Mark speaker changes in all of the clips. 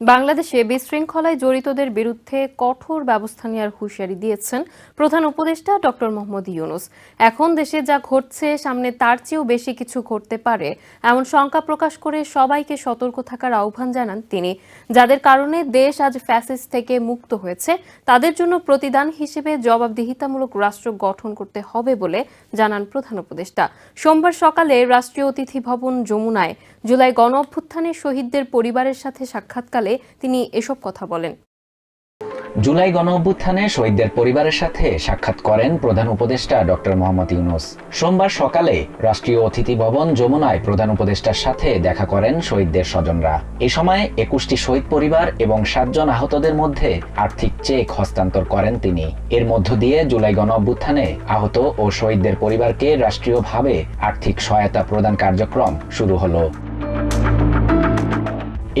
Speaker 1: বাংলাদেশে বিশৃঙ্খলায় জড়িতদের বিরুদ্ধে কঠোর ব্যবস্থা নেওয়ার হুঁশিয়ারি দিয়েছেন প্রধান উপদেষ্টা ডক্টর মোহাম্মদ ইউনুস। এখন দেশে যা ঘটছে, সামনে তার চেয়েও বেশি কিছু ঘটতে পারে, এমন শঙ্কা প্রকাশ করে সবাইকে সতর্ক থাকার আহ্বান জানান তিনি। যাদের কারণে দেশ আজ ফ্যাসিস্ট থেকে মুক্ত হয়েছে, তাদের জন্য প্রতিদান হিসেবে জবাবদিহিতামূলক রাষ্ট্র গঠন করতে হবে বলে জানান প্রধান উপদেষ্টা। সোমবার সকালে রাষ্ট্রীয় অতিথি ভবন যমুনায় জুলাই গণ অভ্যুত্থানে শহীদদের পরিবারের সাথে সাক্ষাৎকালে তিনি এসব কথা বলেন।
Speaker 2: জুলাই গণ অভ্যুত্থানে শহীদদের পরিবারের সাথে সাক্ষাৎ করেন প্রধান উপদেষ্টা ডক্টর মোহাম্মদ ইউনুস। সোমবার সকালে রাষ্ট্রীয় অতিথি ভবন যমুনায় প্রধান উপদেষ্টার সাথে দেখা করেন শহীদদের স্বজনরা। এ সময় একুশটি শহীদ পরিবার এবং সাতজন আহতদের মধ্যে আর্থিক চেক হস্তান্তর করেন তিনি। এর মধ্য দিয়ে জুলাই গণ অভ্যুত্থানে আহত ও শহীদদের পরিবারকে রাষ্ট্রীয়ভাবে আর্থিক সহায়তা প্রদান কার্যক্রম শুরু হলো।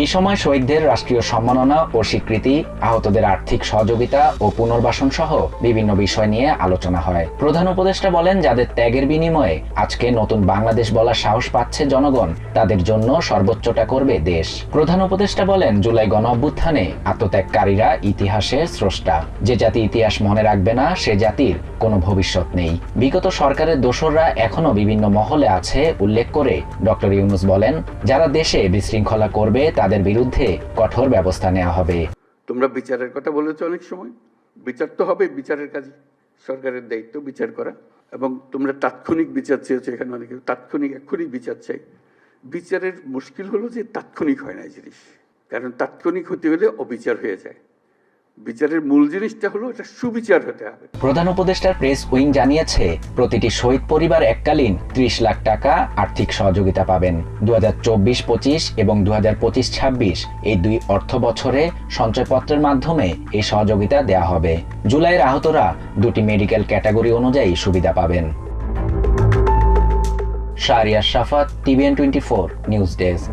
Speaker 2: এই সময় শহীদদের রাষ্ট্রীয় সম্মাননা ও স্বীকৃতি, আহতদের আর্থিক সহযোগিতা ও পুনর্বাসন সহ বিভিন্ন বিষয় নিয়ে আলোচনা হয়। প্রধান উপদেষ্টা বলেন, যাদের ত্যাগের বিনিময়ে আজকে নতুন বাংলাদেশ বলার সাহস পাচ্ছে জনগণ, তাদের জন্য সর্বোচ্চটা করবে দেশ। প্রধান উপদেষ্টা বলেন, জুলাই গণ অভ্যুত্থানে আত্মত্যাগকারীরা ইতিহাসে স্রষ্টা। যে জাতি ইতিহাস মনে রাখবে না, সে জাতির কোনো ভবিষ্যৎ নেই। বিগত সরকারের দোসররা এখনও বিভিন্ন মহলে আছে, উল্লেখ করে ডক্টর ইউনুস বলেন, যারা দেশে বিশৃঙ্খলা করবে তাদের বিরুদ্ধে কঠোর ব্যবস্থা নেওয়া হবে।
Speaker 3: তোমরা বিচারের কথা বলেছ অনেক সময়। বিচার তো হবে, বিচারের কাজ সরকারের দায়িত্ব বিচার করা। এবং তোমরা তাৎক্ষণিক বিচার চেয়েছো এখানে অনেক। তাৎক্ষণিক, এক্ষুনি বিচার চাই। বিচারের মুশকিল হলো যে তাৎক্ষণিক হয় না জিনিস। কারণ তাৎক্ষণিক হতে হলে অবিচার হয়ে যায়। বিচারের মূল জিনিসটা হলো এটা সুবিচার হতে হবে।
Speaker 2: প্রধান উপদেষ্টার প্রেস উইং জানিয়েছে, প্রতিটি শহীদ পরিবার এককালীন ত্রিশ লাখ টাকা আর্থিক সহযোগিতা পাবেন। দু হাজার চব্বিশ পঁচিশ এবং দু হাজার পঁচিশ ছাব্বিশ এই দুই অর্থ বছরে সঞ্চয়পত্রের মাধ্যমে এই সহযোগিতা দেয়া হবে। জুলাইয়ের আহতরা দুটি মেডিকেল ক্যাটাগরি অনুযায়ী সুবিধা পাবেন। Shariya Shafat, TVN twenty four news desk.